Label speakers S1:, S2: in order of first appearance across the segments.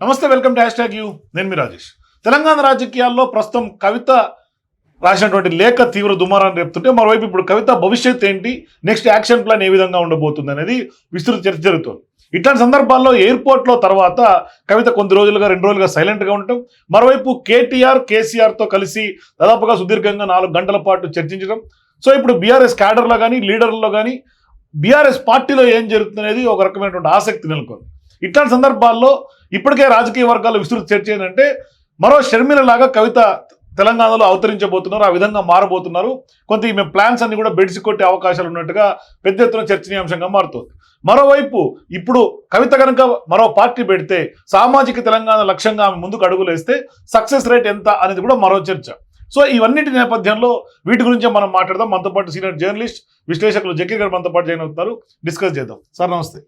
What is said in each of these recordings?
S1: నమస్తే welcome to hashtag you. నేను మీ రాజేష్. తెలంగాణ రాజకీయాల్లో ప్రస్తుతం కవిత రాసినటువంటి లేఖ తీవ్ర దుమారాన్ని రేపుతుంటే మరోవైపు ఇప్పుడు కవిత భవిష్యత్ ఏంటి నెక్స్ట్ యాక్షన్ ప్లాన్ ఏ విధంగా ఉండబోతుంది అనేది విస్తృత చర్చ జరుగుతుంది. ఇట్లాంటి సందర్భాల్లో ఎయిర్పోర్ట్లో తర్వాత కవిత కొద్ది రోజులుగా రెండు రోజులుగా సైలెంట్గా ఉండటం మరోవైపు కేటీఆర్ కేసీఆర్తో కలిసి దాదాపుగా సుదీర్ఘంగా నాలుగు గంటల పాటు చర్చించడం సో ఇప్పుడు బీఆర్ఎస్ క్యాడర్లో కానీ లీడర్లో కానీ బీఆర్ఎస్ పార్టీలో ఏం జరుగుతుందనేది ఒక రకమైనటువంటి ఆసక్తి నెలకొంది. ఇట్లాంటి సందర్భాల్లో ఇప్పటికే రాజకీయ వర్గాలు విస్తృత చర్చ ఏంటంటే మరో షర్మిలలాగా కవిత తెలంగాణలో అవతరించబోతున్నారు ఆ విధంగా మారబోతున్నారు. కొంత ఈమె ప్లాన్స్ అన్ని కూడా బెడిసి కొట్టే అవకాశాలు ఉన్నట్టుగా పెద్ద ఎత్తున చర్చనీయాంశంగా మారుతుంది. మరోవైపు ఇప్పుడు కవిత కనుక మరో పార్టీ పెడితే సామాజిక తెలంగాణ లక్ష్యంగా ఆమె ముందుకు అడుగులేస్తే సక్సెస్ రేట్ ఎంత అనేది కూడా మరో చర్చ. సో ఇవన్నిటి నేపథ్యంలో వీటి గురించే మనం మాట్లాడదాం. మనతో పాటు సీనియర్ జర్నలిస్ట్ విశ్లేషకులు జకీర్ గారు మనతో పాటు జాయిన్ అవుతున్నారు. డిస్కస్ చేద్దాం. సార్ నమస్తే.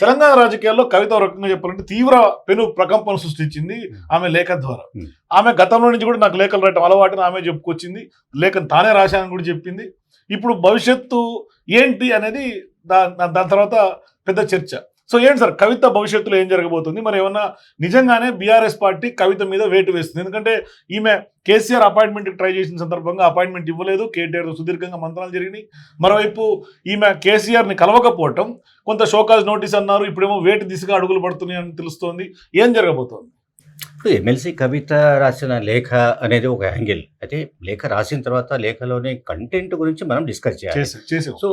S1: తెలంగాణ రాజకీయాల్లో కవిత రకంగా చెప్పాలంటే తీవ్ర పెను ప్రకంపన సృష్టించింది ఆమె లేఖ ద్వారా. ఆమె గతంలో నుంచి కూడా నాకు లేఖలు రాయటం అలవాటుని ఆమె చెప్పుకొచ్చింది. లేఖను తానే రాశానని కూడా చెప్పింది. ఇప్పుడు భవిష్యత్తు ఏంటి అనేది దా- దాని తర్వాత పెద్ద చర్చ. సో ఏంటి సార్ కవిత భవిష్యత్తులో ఏం జరగబోతుంది? మరి ఏమన్నా నిజంగానే బీఆర్ఎస్ పార్టీ కవిత మీద వేటు వేస్తుంది? ఎందుకంటే ఈమె కేసీఆర్ అపాయింట్మెంట్ ట్రై చేసిన సందర్భంగా అపాయింట్మెంట్ ఇవ్వలేదు. కేటీఆర్ సుదీర్ఘంగా మంత్రాలు జరిగినాయి. మరోవైపు ఈమె కేసీఆర్ని కలవకపోవటం కొంత షోకాజ్ నోటీస్ అన్నారు ఇప్పుడేమో వేటు దిశగా అడుగులు పడుతున్నాయని తెలుస్తోంది. ఏం జరగబోతోంది?
S2: ఇప్పుడు ఎమ్మెల్సీ కవిత రాసిన లేఖ అనేది ఒక యాంగిల్. అయితే లేఖ రాసిన తర్వాత లేఖలోని కంటెంట్ గురించి మనం డిస్కస్ చేయాలి. సో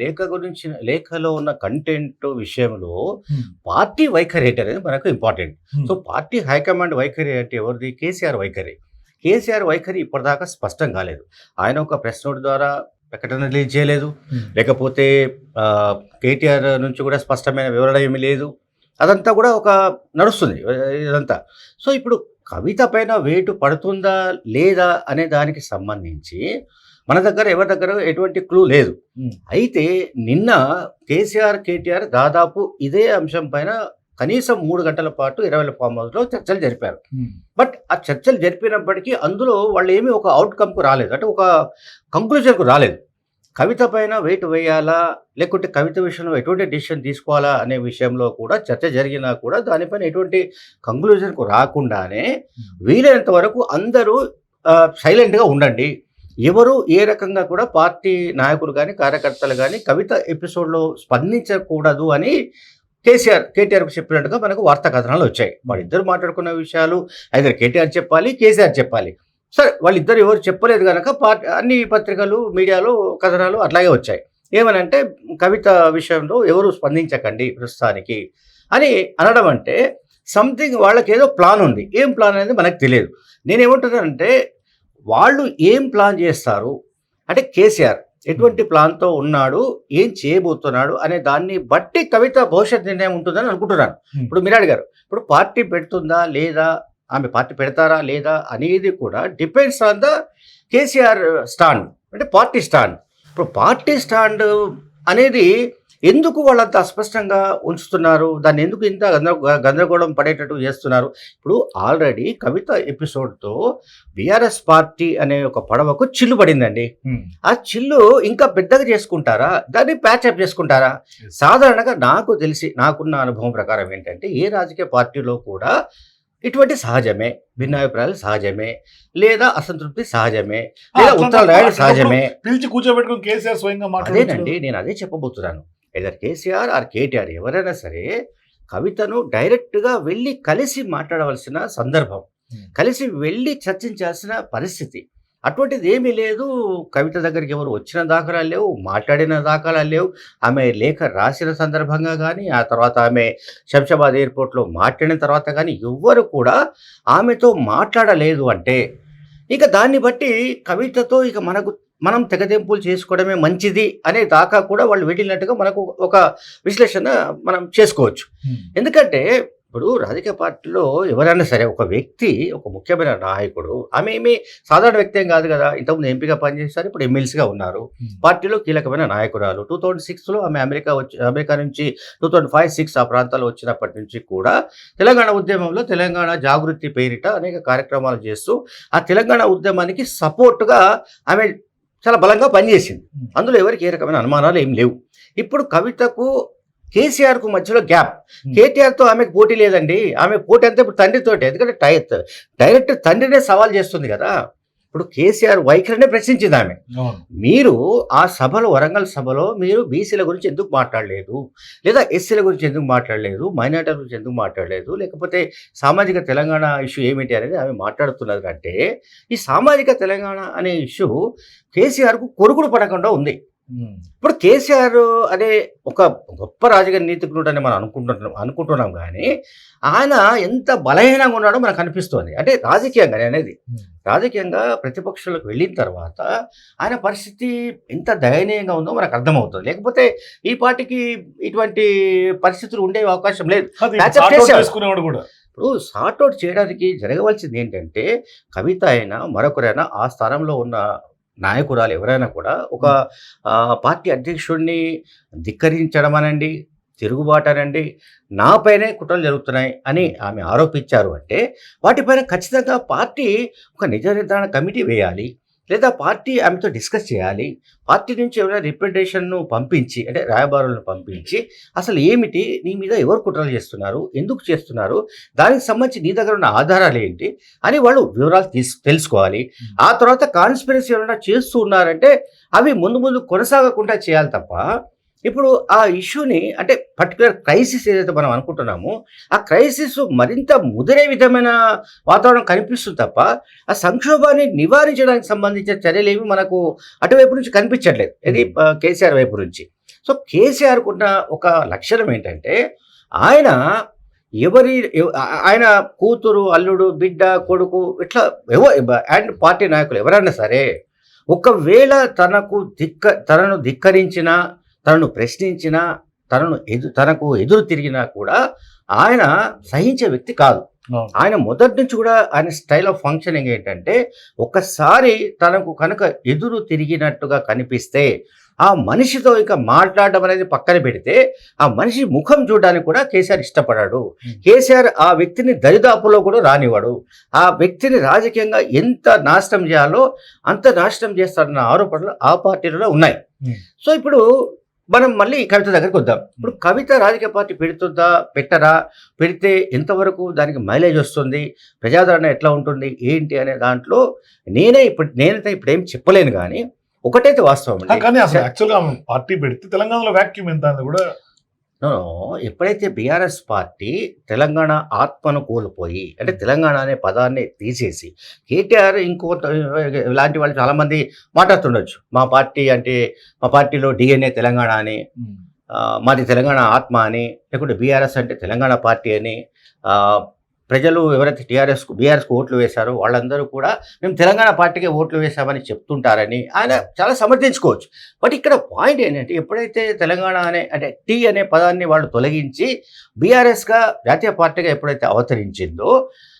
S2: లేఖ గురించి లేఖలో ఉన్న కంటెంట్ విషయంలో పార్టీ వైఖరి ఏంటి అనేది మనకు ఇంపార్టెంట్. సో పార్టీ హైకమాండ్ వైఖరి అంటే ఎవరిది? కేసీఆర్ వైఖరి. కేసీఆర్ వైఖరి ఇప్పటిదాకా స్పష్టం కాలేదు. ఆయన ఒక ప్రెస్ నోట్ ద్వారా ప్రకటన రిలీజ్ చేయలేదు. లేకపోతే కేటీఆర్ నుంచి కూడా స్పష్టమైన వివరణ ఏమీ లేదు. అదంతా కూడా ఒక నడుస్తుంది ఇదంతా. సో ఇప్పుడు కవిత పైన వేటు పడుతుందా లేదా అనే దానికి సంబంధించి మన దగ్గర ఎవరి దగ్గర ఎటువంటి క్లూ లేదు. అయితే నిన్న కేసీఆర్ కేటీఆర్ దాదాపు ఇదే అంశం పైన కనీసం మూడు గంటల పాటు ఇరవై ఫామ్ హౌస్లో చర్చలు జరిపారు. బట్ ఆ చర్చలు జరిపినప్పటికీ అందులో వాళ్ళు ఏమీ ఒక అవుట్కమ్కు రాలేదు. అంటే ఒక కంక్లూజన్కు రాలేదు. కవిత పైన వెయిట్ వేయాలా? లేకుంటే కవిత విషయంలో ఎటువంటి డిసిషన్ తీసుకోవాలా అనే విషయంలో కూడా చర్చ జరిగినా కూడా దానిపైన ఎటువంటి కంక్లూజన్కు రాకుండానే వీలైనంత వరకు అందరూ సైలెంట్గా ఉండండి. ఎవరు ఏ రకంగా కూడా పార్టీ నాయకులు కానీ కార్యకర్తలు కానీ కవిత ఎపిసోడ్లో స్పందించకూడదు అని కేసీఆర్ కేటీఆర్ చెప్పినట్టుగా మనకు వార్తా కథనాలు వచ్చాయి. వాళ్ళిద్దరు మాట్లాడుకున్న విషయాలు అయితే కేటీఆర్ చెప్పాలి కేసీఆర్ చెప్పాలి. సరే వాళ్ళిద్దరు ఎవరు చెప్పలేదు కనుక పార్టీ అన్ని పత్రికలు మీడియాలో కథనాలు అట్లాగే వచ్చాయి. ఏమనంటే కవిత విషయంలో ఎవరు స్పందించకండి ప్రస్తుతానికి అని అనడం అంటే సంథింగ్ వాళ్ళకి ఏదో ప్లాన్ ఉంది. ఏం ప్లాన్ అనేది మనకు తెలియదు. నేనేమంటున్నానంటే వాళ్ళు ఏం ప్లాన్ చేస్తారు? అంటే కేసీఆర్ ఎటువంటి ప్లాన్తో ఉన్నాడు? ఏం చేయబోతున్నాడు? అనే దాన్ని బట్టి కవిత భవిష్యత్ నిర్ణయం ఉంటుందని అనుకుంటున్నాను. ఇప్పుడు మీరు అడిగారు ఇప్పుడు పార్టీ పెడుతుందా లేదా? ఆమె పార్టీ పెడతారా లేదా అనేది కూడా depends on the KCR stand అంటే పార్టీ స్టాండ్ ఇప్పుడు పార్టీ స్టాండ్ అనేది ఎందుకు వాళ్ళంత అస్పష్టంగా ఉంచుతున్నారు? దాన్ని ఎందుకు ఇంత గందర గందరగోళం పడేటట్టు చేస్తున్నారు? ఇప్పుడు ఆల్రెడీ కవిత ఎపిసోడ్తో బీఆర్ఎస్ పార్టీ అనే ఒక పడవకు చిల్లు పడిందండి. ఆ చిల్లు ఇంకా పెద్దగా చేసుకుంటారా? దాన్ని ప్యాచప్ చేసుకుంటారా? సాధారణంగా నాకు తెలిసి నాకున్న అనుభవం ప్రకారం ఏంటంటే ఏ రాజకీయ పార్టీలో కూడా ఇటువంటి సహజమే భిన్నాభిప్రాయాలు సహజమే లేదా అసంతృప్తి సహజమే లేదా ఉత్తరాలు రాయడం సహజమే.
S1: పిలిచి కూర్చోబెట్టుకుని కేసీఆర్ స్వయంగా
S2: అదేనండి నేను అదే చెప్పబోతున్నాను. ఏదర్ కేసీఆర్ ఆర్ కేటీఆర్ ఎవరైనా సరే కవితను డైరెక్ట్గా వెళ్ళి కలిసి మాట్లాడవలసిన సందర్భం. కలిసి వెళ్ళి చర్చించాల్సిన పరిస్థితి. అటువంటిది ఏమీ లేదు. కవిత దగ్గరికి ఎవరు వచ్చిన దాఖలాలు లేవు మాట్లాడిన దాఖలాలు లేవు. ఆమె లేఖ రాసిన సందర్భంగా కానీ ఆ తర్వాత ఆమె శంషాబాద్ ఎయిర్పోర్ట్లో మాట్లాడిన తర్వాత కానీ ఎవ్వరు కూడా ఆమెతో మాట్లాడలేదు అంటే. ఇక దాన్ని బట్టి కవితతో ఇక మనకు మనం తెగదెంపులు చేసుకోవడమే మంచిది అనే దాకా కూడా వాళ్ళు వెళ్ళినట్టుగా మనకు ఒక విశ్లేషణ మనం చేసుకోవచ్చు. ఎందుకంటే ఇప్పుడు రాజకీయ పార్టీలో ఎవరైనా సరే ఒక వ్యక్తి ఒక ముఖ్యమైన నాయకుడు ఆమె ఏమీ సాధారణ వ్యక్తి ఏం కాదు కదా. ఇంతకుముందు ఎంపీగా పనిచేస్తారు ఇప్పుడు ఎమ్మెల్సీగా ఉన్నారు. పార్టీలో కీలకమైన నాయకురాలు. టూ థౌజండ్ సిక్స్లో ఆమె అమెరికా వచ్చి అమెరికా నుంచి టూ థౌజండ్ ఫైవ్ సిక్స్ ఆ ప్రాంతాల్లో వచ్చినప్పటి నుంచి కూడా తెలంగాణ ఉద్యమంలో తెలంగాణ జాగృతి పేరిట అనేక కార్యక్రమాలు చేస్తూ ఆ తెలంగాణ ఉద్యమానికి సపోర్ట్గా ఆమె చాలా బలంగా పనిచేసింది. అందులో ఎవరికి ఏ రకమైన అనుమానాలు ఏం లేవు. ఇప్పుడు కవితకు కేసీఆర్కు మధ్యలో గ్యాప్.
S1: Hmm.
S2: కేటీఆర్తో ఆమెకు పోటీ లేదండి. ఆమె పోటీ అంతా ఇప్పుడు తండ్రితోటి. ఎందుకంటే డైరెక్ట్ తండ్రినే సవాల్ చేస్తుంది కదా. ఇప్పుడు కేసీఆర్ వైఖరినే ప్రశ్నించింది ఆమె. మీరు ఆ సభలో వరంగల్ సభలో మీరు బీసీల గురించి ఎందుకు మాట్లాడలేదు? లేదా ఎస్సీల గురించి ఎందుకు మాట్లాడలేదు? మైనార్టీల గురించి ఎందుకు మాట్లాడలేదు? లేకపోతే సామాజిక తెలంగాణ ఇష్యూ ఏమిటి అనేది ఆమె మాట్లాడుతున్నది అంటే ఈ సామాజిక తెలంగాణ అనే ఇష్యూ కేసీఆర్కు కొడుకుడు పడకుండా ఉంది. ఇప్పుడు కేసీఆర్ అనే ఒక గొప్ప రాజకీయ నీతికుడు అని మనం అనుకుంటున్నాం అనుకుంటున్నాం కానీ ఆయన ఎంత బలహీనంగా ఉన్నాడో మనకు అనిపిస్తోంది. అంటే రాజకీయంగా అనేది. రాజకీయంగా ప్రతిపక్షాలకు వెళ్ళిన తర్వాత ఆయన పరిస్థితి ఎంత దయనీయంగా ఉందో మనకు అర్థమవుతుంది. లేకపోతే ఈ పార్టీకి ఇటువంటి పరిస్థితులు ఉండే అవకాశం లేదు.
S1: కూడా.
S2: ఇప్పుడు సార్ట్అవుట్ చేయడానికి జరగవలసింది ఏంటంటే కవిత అయినా మరొకరైనా ఆ స్థానంలో ఉన్న నాయకురాలు ఎవరైనా కూడా ఒక పార్టీ అధ్యక్షుడిని ధిక్కరించడం అనండి తిరుగుబాటు అనండి నాపైనే కుట్రలు జరుగుతున్నాయి అని ఆమె ఆరోపించారు అంటే వాటిపైన ఖచ్చితంగా పార్టీ ఒక నిజ నిర్ధారణ కమిటీ వేయాలి. లేదా పార్టీ ఆమెతో డిస్కస్ చేయాలి. పార్టీ నుంచి ఎవరైనా రిప్రజెంటేషన్ను పంపించి అంటే రాయబారులను పంపించి అసలు ఏమిటి? నీ మీద ఎవరు కుట్రలు చేస్తున్నారు? ఎందుకు చేస్తున్నారు? దానికి సంబంధించి నీ దగ్గర ఉన్న ఆధారాలు ఏంటి? అని వాళ్ళు వివరాలు తీసు తెలుసుకోవాలి. ఆ తర్వాత కాన్స్పిరసీ ఎవరైనా చేస్తూ ఉన్నారంటే అవి ముందు ముందు కొనసాగకుండా చేయాలి తప్ప ఇప్పుడు ఆ ఇష్యూని అంటే పర్టికులర్ క్రైసిస్ ఏదైతే మనం అనుకుంటున్నామో ఆ క్రైసిస్ మరింత ముదిరే విధమైన వాతావరణం కనిపిస్తుంది తప్ప ఆ సంక్షోభాన్ని నివారించడానికి సంబంధించిన చర్యలు ఏమి మనకు అటువైపు నుంచి కనిపించట్లేదు. ఇది కేసీఆర్ వైపు నుంచి. సో కేసీఆర్కు ఉన్న ఒక లక్షణం ఏంటంటే ఆయన ఎవరి ఆయన కూతురు అల్లుడు బిడ్డ కొడుకు ఇట్లా ఎవ అండ్ పార్టీ నాయకులు ఎవరైనా సరే ఒకవేళ తనకు ధిక్క తనను ధిక్కరించిన తనను ప్రశ్నించిన తనను ఎదు తనకు ఎదురు తిరిగినా కూడా ఆయన సహించే వ్యక్తి కాదు. ఆయన మొదటి నుంచి కూడా ఆయన స్టైల్ ఆఫ్ ఫంక్షనింగ్ ఏంటంటే ఒక్కసారి తనకు కనుక ఎదురు తిరిగినట్టుగా కనిపిస్తే ఆ మనిషితో ఇక మాట్లాడడం అనేది పక్కన పెడితే ఆ మనిషి ముఖం చూడడానికి కూడా కేసీఆర్ ఇష్టపడాడు. కేసీఆర్ ఆ వ్యక్తిని దరిదాపులో కూడా రానివాడు ఆ వ్యక్తిని రాజకీయంగా ఎంత నాశనం చేయాలో అంత నాశనం చేస్తాడన్న ఆరోపణలు ఆ పార్టీలలో ఉన్నాయి. సో ఇప్పుడు మనం మళ్ళీ కవిత దగ్గరికి వద్దాం ఇప్పుడు కవిత రాజకీయ పార్టీ పెడుతుందా పెట్టరా పెడితే ఎంతవరకు దానికి మైలేజ్ వస్తుంది ప్రజాదరణ ఎట్లా ఉంటుంది ఏంటి అనే దాంట్లో నేనే ఇప్పుడు నేనైతే ఇప్పుడు ఏం చెప్పలేను కానీ ఒకటైతే వాస్తవం.
S1: కానీ అసలు యాక్చువల్గా పార్టీ పెడితే తెలంగాణలో వ్యాక్యూమ్ ఎంత అని కూడా.
S2: ఎప్పుడైతే బీఆర్ఎస్ పార్టీ తెలంగాణ ఆత్మను కోల్పోయి అంటే తెలంగాణ అనే పదాన్ని తీసేసి కేటీఆర్ ఇంకో ఇలాంటి వాళ్ళు చాలా మంది మాట్లాడుతుండొచ్చు. మా పార్టీ అంటే మా పార్టీలో డిఎన్ఏ తెలంగాణ అని మాది తెలంగాణ ఆత్మ అని లేకుంటే బీఆర్ఎస్ అంటే తెలంగాణ పార్టీ అని ప్రజలు ఎవరైతే టీఆర్ఎస్కు బీఆర్ఎస్కు ఓట్లు వేశారో వాళ్ళందరూ కూడా మేము తెలంగాణ పార్టీకే ఓట్లు వేశామని చెప్తుంటారని ఆయన చాలా సమర్థించుకోవచ్చు. బట్ ఇక్కడ పాయింట్ ఏంటంటే ఎప్పుడైతే తెలంగాణ అనే అంటే టీ అనే పదాన్ని వాళ్ళు తొలగించి బీఆర్ఎస్గా జాతీయ పార్టీగా ఎప్పుడైతే అవతరించిందో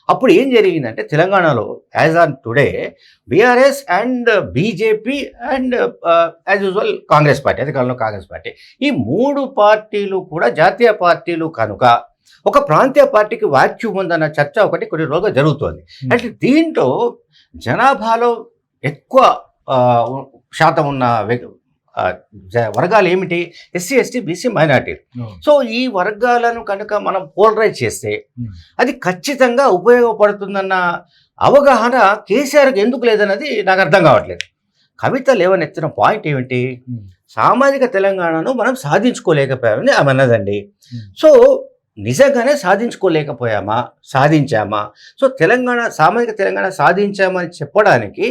S2: అప్పుడు ఏం జరిగిందంటే తెలంగాణలో as on today BRS and BJP and as usual Congress party అధికారంలో కాంగ్రెస్ పార్టీ ఈ మూడు పార్టీలు కూడా జాతీయ పార్టీలు కనుక ఒక ప్రాంతీయ పార్టీకి వాక్యూమ్ ఉందన్న చర్చ ఒకటి కొన్ని రోజులుగా జరుగుతోంది అంటే దీంట్లో జనాభాలో ఎక్కువ శాతం ఉన్న వర్గాలు ఏమిటి ఎస్సీ ఎస్టీ బీసీ మైనార్టీ
S1: అవును.
S2: సో ఈ వర్గాలను కనుక మనం పోలరైజ్ చేస్తే
S1: Hmm.
S2: అది ఖచ్చితంగా ఉపయోగపడుతుందన్న అవగాహన కేసీఆర్కి ఎందుకు లేదన్నది నాకు అర్థం కావట్లేదు కవిత లేవనెత్తిన పాయింట్ ఏమిటి
S1: Hmm.
S2: సామాజిక తెలంగాణను మనం సాధించుకోలేకపోయామని ఆమె అన్నదండి
S1: Hmm.
S2: సో నిజంగానే సాధించుకోలేకపోయామా? సాధించామా? సో తెలంగాణ సామాజిక తెలంగాణ సాధించామని చెప్పడానికి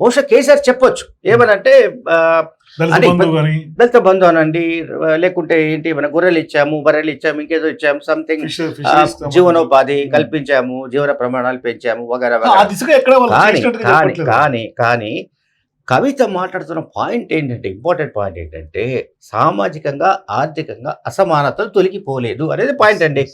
S2: బహుశా కేసీఆర్ చెప్పొచ్చు. ఏమనంటే
S1: దళిత
S2: బంధు అనండి లేకుంటే ఏంటి మన గొర్రెలు ఇచ్చాము బర్రెలు ఇచ్చాము ఇంకేదో ఇచ్చాము సంథింగ్ జీవనోపాధి
S1: Hmm.
S2: కల్పించాము జీవన ప్రమాణాలు పెంచాము వగైరా కానీ. కానీ కానీ కవిత మాట్లాడుతున్న పాయింట్ ఏంటంటే ఇంపార్టెంట్ పాయింట్ ఏంటంటే సామాజికంగా ఆర్థికంగా అసమానతలు తొలగిపోలేదు అనేది పాయింట్ అండి.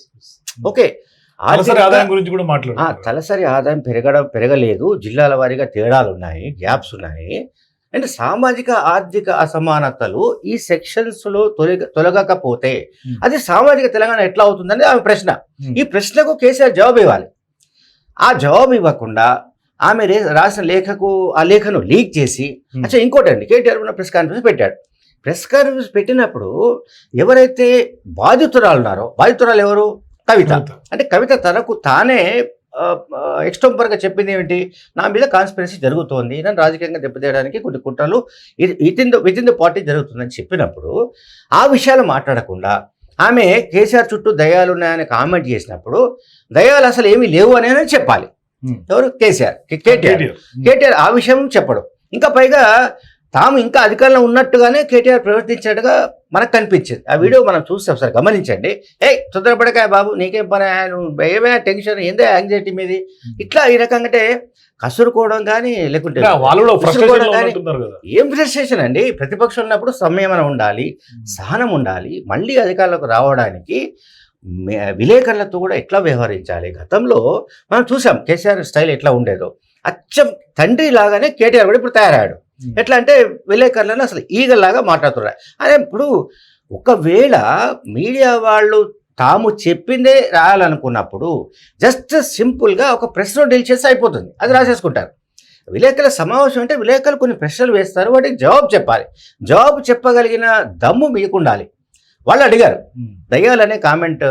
S2: ఓకే.
S1: ఆదాయం గురించి కూడా మాట్లాడు.
S2: తలసరి ఆదాయం పెరగడం పెరగలేదు. జిల్లాల వారీగా తేడాలు ఉన్నాయి గ్యాప్స్ ఉన్నాయి. అండ్ సామాజిక ఆర్థిక అసమానతలు ఈ సెక్షన్స్లో తొలగ తొలగకపోతే
S1: Hmm.
S2: అది సామాజిక తెలంగాణ ఎట్లా అవుతుందని ఆమె ప్రశ్న.
S1: Hmm.
S2: ఈ ప్రశ్నకు కేసీఆర్ జవాబు ఇవ్వాలి. ఆ జవాబు ఇవ్వకుండా ఆమె రాసిన లేఖకు ఆ లేఖను లీక్ చేసి. అచ్చా ఇంకోటి అండి కేటీఆర్ ఉన్న ప్రెస్ కాన్ఫరెన్స్ పెట్టాడు. ప్రెస్ కాన్ఫరెన్స్ పెట్టినప్పుడు ఎవరైతే బాధితురాలు ఉన్నారో బాధితురాలు ఎవరు? కవిత. అంటే కవిత తనకు తానే ఎక్స్టంపర్గా చెప్పింది ఏమిటి? నా మీద కాన్స్పిరసీ జరుగుతోంది నన్ను రాజకీయంగా దెబ్బతీయడానికి కొన్ని కుట్రలు within the within the party జరుగుతుందని చెప్పినప్పుడు ఆ విషయాలు మాట్లాడకుండా ఆమె కేసీఆర్ చుట్టూ దయాలు ఉన్నాయని కామెంట్ చేసినప్పుడు దయాలు అసలు ఏమీ లేవు అని చెప్పాలి. ఎవరు? కేసీఆర్. కేటీఆర్. కేటీఆర్. ఆ విషయం చెప్పడం. ఇంకా పైగా తాము ఇంకా అధికారంలో ఉన్నట్టుగానే కేటీఆర్ ప్రవర్తించినట్టుగా మనకు కనిపించింది. ఆ వీడియో మనం చూస్తాం సార్ గమనించండి. ఏ తొందరపడకాయ బాబు నీకేం పని? నువ్వు ఏమైనా టెన్షన్ ఏందే యాంగ్జైటీ మీది? ఇట్లా ఈ రకంగా అంటే కసురుకోవడం కానీ లేకుంటే ఏం ఫ్రస్ట్రేషన్ అండి? ప్రతిపక్షం ఉన్నప్పుడు సంయమనం ఉండాలి సహనం ఉండాలి మళ్ళీ అధికారులకు రావడానికి విలేకరులతో కూడా ఎట్లా వ్యవహరించాలి? గతంలో మనం చూసాం కేసీఆర్ స్టైల్ ఎట్లా ఉండేదో. అచ్చం తండ్రి లాగానే కేటీఆర్ కూడా ఇప్పుడు తయారయ్యాడు. ఎట్లా అంటే విలేకరులను అసలు ఈగల్లాగా మాట్లాడుతున్నారు. అదే ఇప్పుడు ఒకవేళ మీడియా వాళ్ళు తాము చెప్పిందే రాయాలనుకున్నప్పుడు జస్ట్ సింపుల్గా ఒక ప్రెస్ నోట్ డీల్ చేస్తే అయిపోతుంది. అది రాసేసుకుంటారు. విలేకరుల సమావేశం అంటే విలేకరులు కొన్ని ప్రశ్నలు వేస్తారు వాటికి జవాబు చెప్పాలి. జవాబు చెప్పగలిగిన దమ్ము మీకు ఉండాలి వాళ్ళు అడిగారు. దయ్యాలు అనే కామెంట్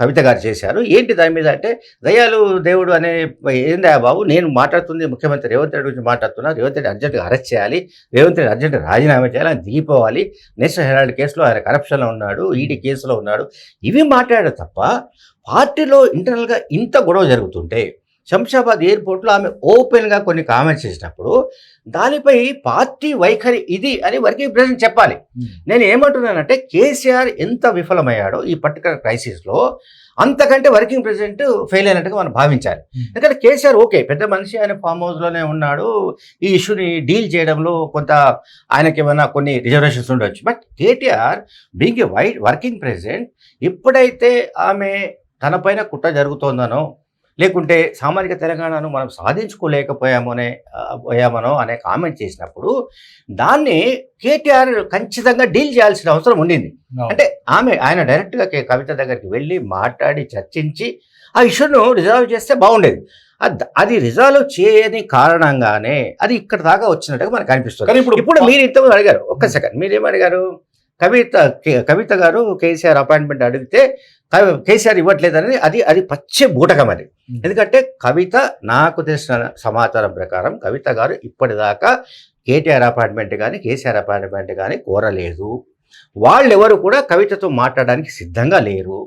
S2: కవిత గారు చేశారు. ఏంటి దాని మీద అంటే దయ్యాలు దేవుడు అనే ఏందా బాబు నేను మాట్లాడుతుంది ముఖ్యమంత్రి రేవంత్ రెడ్డి గురించి మాట్లాడుతున్నా రేవంత్ రెడ్డి అర్జెంట్గా అరెస్ట్ చేయాలి రేవంత్ రెడ్డి అర్జెంట్ రాజీనామా చేయాలి ఆయన దిగిపోవాలి నేషనల్ హెరాల్డ్ కేసులో ఆయన కరప్షన్లో ఉన్నాడు ఈడీ కేసులో ఉన్నాడు. ఇవి మాట్లాడారు తప్ప పార్టీలో ఇంటర్నల్గా ఇంత గొడవ జరుగుతుంటే శంషాబాద్ ఎయిర్పోర్ట్లో ఆమె ఓపెన్గా కొన్ని కామెంట్స్ చేసినప్పుడు దానిపై పార్టీ వైఖరి ఇది అని వర్కింగ్ ప్రెసిడెంట్ చెప్పాలి నేను ఏమంటున్నానంటే కేసీఆర్ ఎంత విఫలమయ్యాడో ఈ పర్టికులర్ క్రైసిస్లో అంతకంటే వర్కింగ్ ప్రెసిడెంట్ ఫెయిల్ అయినట్టుగా మనం భావించాలి. ఎందుకంటే కేసీఆర్ ఓకే పెద్ద మనిషి ఆయన ఫామ్ హౌస్లోనే ఉన్నాడు. ఈ ఇష్యూని డీల్ చేయడంలో కొంత ఆయనకి ఏమైనా కొన్ని రిజర్వేషన్స్ ఉండొచ్చు. But KTR being a white working president ఎప్పుడైతే ఆమె తన పైన కుట్ర జరుగుతోందనో లేకుంటే సామాజిక తెలంగాణను మనం సాధించుకోలేకపోయామోనే పోయామనో అనే కామెంట్ చేసినప్పుడు దాన్ని కేటీఆర్ ఖచ్చితంగా డీల్ చేయాల్సిన అవసరం ఉండింది. అంటే ఆమె ఆయన డైరెక్ట్గా కవిత దగ్గరికి వెళ్ళి మాట్లాడి చర్చించి ఆ ఇష్యూను రిజాల్వ్ చేస్తే బాగుండేది. అద్- రిజాల్వ్ చేయని కారణంగానే అది ఇక్కడ దాకా వచ్చినట్టుగా మనకు అనిపిస్తుంది.
S1: కానీ ఇప్పుడు
S2: ఇప్పుడు మీరు ఇంతకుముందు అడిగారు ఒక్క సెకండ్ మీరేం అడిగారు? కవిత కవిత గారు కేసీఆర్ అపాయింట్మెంట్ అడిగితే కేసీఆర్ ఇవ్వట్లేదని అది అది పచ్చి బూటకం అది. ఎందుకంటే కవిత నాకు తెలిసిన సమాచారం ప్రకారం కవిత గారు ఇప్పటిదాకా కేటీఆర్ అపాయింట్మెంట్ కానీ కేసీఆర్ అపాయింట్మెంట్ కానీ కోరలేదు. వాళ్ళెవరు కూడా కవితతో మాట్లాడడానికి సిద్ధంగా లేరు.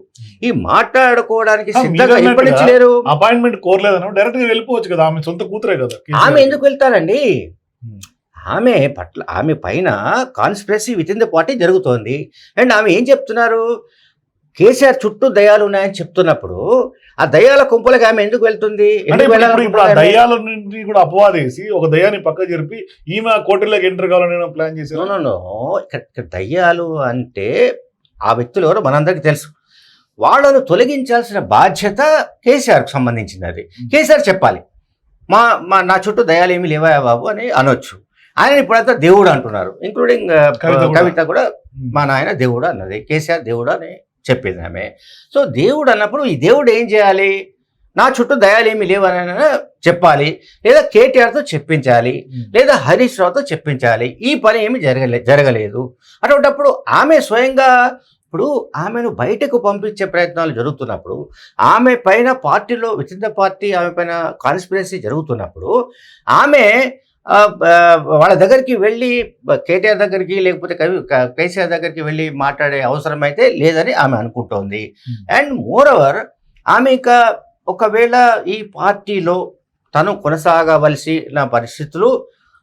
S2: ఈ మాట్లాడుకోవడానికి సిద్ధంగా ఎప్పటి నుంచి లేరు?
S1: అపాయింట్మెంట్ కోరలేదన్న డైరెక్ట్గా వెళ్ళిపోవచ్చు కదా ఆమె సొంత కూతురే కదా
S2: ఆమె ఎందుకు వెళ్తారండి. ఆమె పట్ల ఆమె పైన conspiracy within the party జరుగుతోంది. అండ్ ఆమె ఏం చెప్తున్నారు? కేసీఆర్ చుట్టూ దయాలు ఉన్నాయని చెప్తున్నప్పుడు ఆ దయాల కుంపలకి ఆమె ఎందుకు వెళ్తుంది?
S1: ఇప్పుడు ఆ కూడా అపవాదేసి ఒక దయ్యాన్ని పక్క జరిపి ఈమె కోటలోకి ఎంటర్ కావాలని ప్లాన్
S2: no. ఇక్కడ దయ్యాలు అంటే ఆ వ్యక్తులు ఎవరో మనందరికీ తెలుసు. వాళ్ళను తొలగించాల్సిన బాధ్యత కేసీఆర్కి సంబంధించింది అది కేసీఆర్ చెప్పాలి మా మా నా చుట్టూ దయాలు ఏమి లేవా బాబు అని అనొచ్చు. ఆయన ఇప్పుడంతా దేవుడు అంటున్నారు. ఇంక్లూడింగ్.
S1: కవిత కూడా.
S2: మా నాయన దేవుడు అన్నది. కేసీఆర్ దేవుడు అని చెప్పింది ఆమె. సో దేవుడు అన్నప్పుడు ఈ దేవుడు ఏం చేయాలి? నా చుట్టూ దయాలు ఏమి లేవని చెప్పాలి. లేదా కేటీఆర్తో చెప్పించాలి. లేదా హరీష్ రావుతో చెప్పించాలి. ఈ పని ఏమి జరగలే జరగలేదు. అటువంటప్పుడు ఆమె స్వయంగా ఇప్పుడు ఆమెను బయటకు పంపించే ప్రయత్నాలు జరుగుతున్నప్పుడు ఆమె పైన పార్టీలో ద పార్టీ ఆమె పైన కాన్స్పిరసీ జరుగుతున్నప్పుడు ఆమె వాళ్ళ దగ్గరికి వెళ్ళి కేటీఆర్ దగ్గరికి లేకపోతే కవి కేసీఆర్ దగ్గరికి వెళ్ళి మాట్లాడే అవసరం అయితే లేదని ఆమె అనుకుంటోంది.
S1: Hmm.
S2: అండ్ మోర్ ఓవర్ ఆమె ఇంకా ఒకవేళ ఈ పార్టీలో తను కొనసాగవలసిన పరిస్థితులు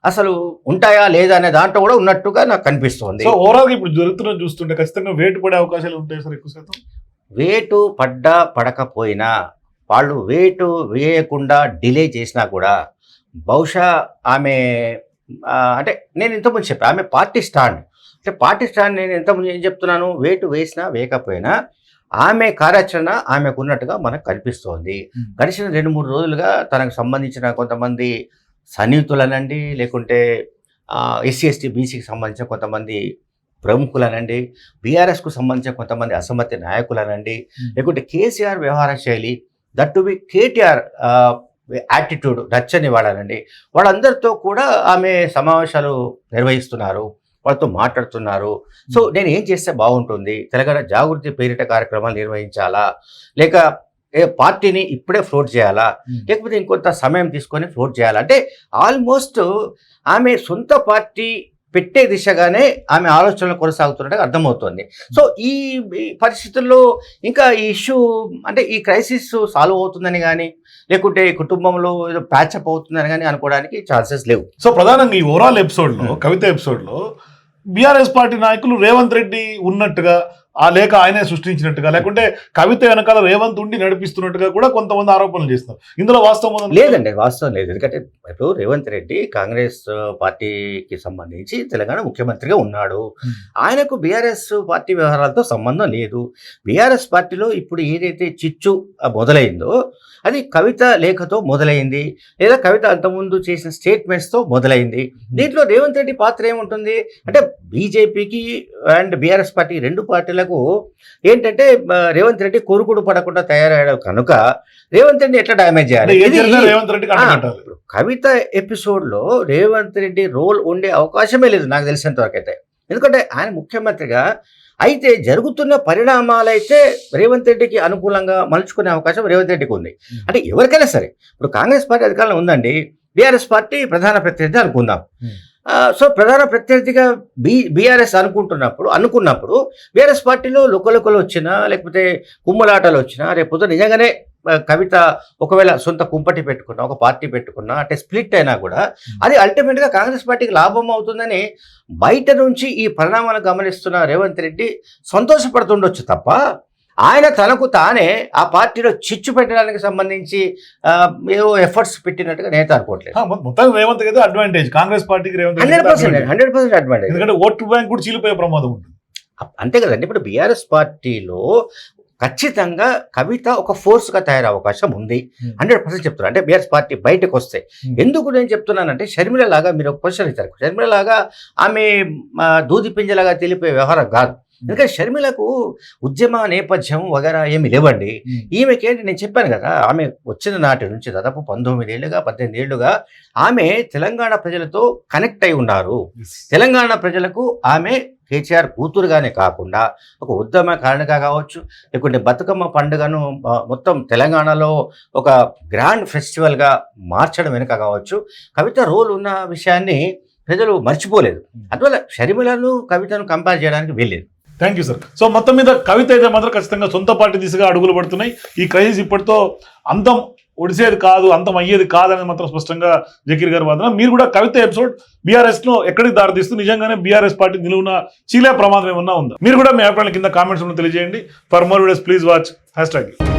S2: అసలు ఉంటాయా లేదా అనే దాంట్లో కూడా ఉన్నట్టుగా నాకు కనిపిస్తోంది.
S1: ఓవరాల్ ఇప్పుడు జరుగుతున్న చూస్తుంటే ఖచ్చితంగా వేటు పడే అవకాశాలు ఉంటాయి సార్ ఎక్కువ శాతం?
S2: వేటు పడ్డా పడకపోయినా వాళ్ళు వేటు వేయకుండా డిలే చేసినా కూడా బహుశా ఆమె అంటే నేను ఇంతకుముందు చెప్పాను ఆమె పార్టీ స్టాండ్ అంటే పార్టీ స్టాండ్ నేను ఇంతకుముందు ఏం చెప్తున్నాను వేటు వేసినా వేయకపోయినా ఆమె కార్యాచరణ ఆమెకు ఉన్నట్టుగా మనకు కనిపిస్తోంది. గడిచిన రెండు మూడు రోజులుగా తనకు సంబంధించిన కొంతమంది సన్నిహితులనండి లేకుంటే ఎస్సీ ఎస్టీ బీసీకి సంబంధించిన కొంతమంది ప్రముఖులనండి బీఆర్ఎస్కు సంబంధించిన కొంతమంది అసమ్మతి నాయకులనండి. లేకుంటే కేసీఆర్ వ్యవహార శైలి that to be KTR attitude నచ్చని వాళ్ళనండి వాళ్ళందరితో కూడా ఆమె సమావేశాలు నిర్వహిస్తున్నారు వాళ్ళతో మాట్లాడుతున్నారు. సో నేను ఏం చేస్తే బాగుంటుంది? తెలంగాణ జాగృతి పేరిట కార్యక్రమాలు నిర్వహించాలా? లేక ఏ పార్టీని ఇప్పుడే ఫ్లోట్ చేయాలా? లేకపోతే ఇంకొంత సమయం తీసుకొని ఫ్లోట్ చేయాలా? అంటే ఆల్మోస్ట్ ఆమె సొంత పార్టీ పెట్టే దిశగానే ఆమె ఆలోచనలు కొనసాగుతున్నట్టు అర్థమవుతోంది. సో ఈ ఈ పరిస్థితుల్లో ఇంకా ఈ ఇష్యూ అంటే ఈ క్రైసిస్ సాల్వ్ అవుతుందని కానీ లేకుంటే కుటుంబంలో ఏదో ప్యాచప్ అవుతుందని కానీ అనుకోవడానికి ఛాన్సెస్ లేవు.
S1: సో ప్రధానంగా ఈ ఓవరాల్ ఎపిసోడ్లో కవిత ఎపిసోడ్లో బీఆర్ఎస్ పార్టీ నాయకులు రేవంత్ రెడ్డి ఉన్నట్టుగా ఆ లేఖ ఆయనే సృష్టించినట్టుగా లేకుంటే కవిత వెనకాల రేవంత్ ఉండి నడిపిస్తున్నట్టుగా కూడా కొంతమంది ఆరోపణలు చేస్తున్నారు. ఇందులో వాస్తవం?
S2: లేదండి వాస్తవం లేదు. ఎందుకంటే ఇప్పుడు రేవంత్ రెడ్డి కాంగ్రెస్ పార్టీకి సంబంధించి తెలంగాణ ముఖ్యమంత్రిగా ఉన్నాడు.
S1: Hmm.
S2: ఆయనకు బీఆర్ఎస్ పార్టీ వ్యవహారాలతో సంబంధం లేదు. బీఆర్ఎస్ పార్టీలో ఇప్పుడు ఏదైతే చిచ్చు మొదలైందో అది కవిత లేఖతో మొదలైంది. లేదా కవిత అంతకుముందు చేసిన స్టేట్మెంట్స్తో మొదలైంది. దీంట్లో రేవంత్ రెడ్డి పాత్ర ఏముంటుంది? అంటే బీజేపీకి అండ్ బీఆర్ఎస్ పార్టీ రెండు పార్టీలకు ఏంటంటే రేవంత్ రెడ్డి కొరుకుడు పడకుండా తయారయ్యాడు కనుక రేవంత్ రెడ్డి ఎట్లా డ్యామేజ్ చేయాలి? కవిత ఎపిసోడ్లో రేవంత్ రెడ్డి రోల్ ఉండే అవకాశమే లేదు నాకు తెలిసినంత వరకు అయితే ఎందుకంటే ఆయన ముఖ్యమంత్రిగా అయితే జరుగుతున్న పరిణామాలైతే రేవంత్ రెడ్డికి అనుకూలంగా మలుచుకునే అవకాశం రేవంత్ రెడ్డికి ఉంది. అంటే ఎవరికైనా సరే ఇప్పుడు కాంగ్రెస్ పార్టీ అధికారంలో ఉందండి బీఆర్ఎస్ పార్టీ ప్రధాన ప్రత్యర్థి అనుకుందాం. సో ప్రధాన ప్రత్యర్థిగా బీ బీఆర్ఎస్ అనుకుంటున్నప్పుడు అనుకున్నప్పుడు బీఆర్ఎస్ పార్టీలో లుకలుకలు వచ్చినా లేకపోతే కుమ్మలాటలు వచ్చినా రేపు నిజంగానే కవిత ఒకవేళ సొంత కుంపటి పెట్టుకున్నా ఒక పార్టీ పెట్టుకున్నా అంటే స్ప్లిట్ అయినా కూడా అది అల్టిమేట్గా కాంగ్రెస్ పార్టీకి లాభం అవుతుందని బయట నుంచి ఈ పరిణామాలు గమనిస్తున్న రేవంత్ రెడ్డి సంతోషపడుతుండొచ్చు తప్ప ఆయన తనకు తానే ఆ పార్టీలో చిచ్చు పెట్టడానికి సంబంధించి ఏవో ఎఫర్ట్స్ పెట్టినట్టుగా నేను అనుకోవట్లేదు.
S1: ఆ, మొ- మొత్తానికి రేవంత్ అయితే అడ్వాంటేజ్ కాంగ్రెస్ పార్టీకి Revanth
S2: hundred percent. Hundred percent advantage
S1: ఎందుకంటే ఓటు బ్యాంక్ కూడా చీలిపోయే ప్రమాదం ఉంటుంది.
S2: అంతే కదండి. ఇప్పుడు బీఆర్ఎస్ పార్టీలో ఖచ్చితంగా కవిత ఒక ఫోర్స్గా తయారయ్యే అవకాశం ఉంది. హండ్రెడ్ పర్సెంట్ చెప్తున్నా. అంటే బీఆర్ఎస్ పార్టీ బయటకు వస్తే.
S1: Hmm.
S2: ఎందుకు నేను చెప్తున్నానంటే షర్మిల లాగా మీరు ఒక క్వశ్చన్ ఇచ్చారు షర్మిల లాగా ఆమె దూది పింజలాగా తెలిపే వ్యవహారం కాదు. ఎందుకంటే షర్మిలకు ఉద్యమ నేపథ్యం వగేరా ఏమి లేవండి. ఈమెకి ఏంటి నేను చెప్పాను కదా ఆమె వచ్చిన నాటి నుంచి దాదాపు పంతొమ్మిది ఏళ్ళుగా పద్దెనిమిది ఏళ్ళుగా ఆమె తెలంగాణ ప్రజలతో కనెక్ట్ అయి ఉన్నారు. తెలంగాణ ప్రజలకు ఆమె కేసీఆర్ కూతురుగానే కాకుండా ఒక ఉద్యమ కారణగా కావచ్చు లేకుంటే బతుకమ్మ పండుగను మొత్తం తెలంగాణలో ఒక గ్రాండ్ ఫెస్టివల్గా మార్చడం వెనుక కావచ్చు. కవిత రోల్ ఉన్న విషయాన్ని ప్రజలు మర్చిపోలేదు. అందువల్ల షర్మిలను కవితను కంపేర్ చేయడానికి వెళ్ళలేదు
S1: థ్యాంక్ యూ సార్ సో మొత్తం మీద కవిత అయితే మాత్రం ఖచ్చితంగా సొంత పార్టీ దిశగా అడుగులు పడుతున్నాయి. ఈ క్రైసిస్ ఇప్పటితో అంతం ఒడిసేది కాదు అంతం అయ్యేది కాదని మాత్రం స్పష్టంగా జకీర్ గారు వాదన మీరు కూడా కవిత ఎపిసోడ్ బీఆర్ఎస్లో ఎక్కడికి దారితీస్తూ నిజంగానే బీఆర్ఎస్ పార్టీ నిలువున చీలే ప్రమాదం ఏమన్నా ఉందా? మీరు కూడా మీ అభిప్రాయాల కింద కామెంట్స్ తెలియజేయండి. For more videos please watch hashtag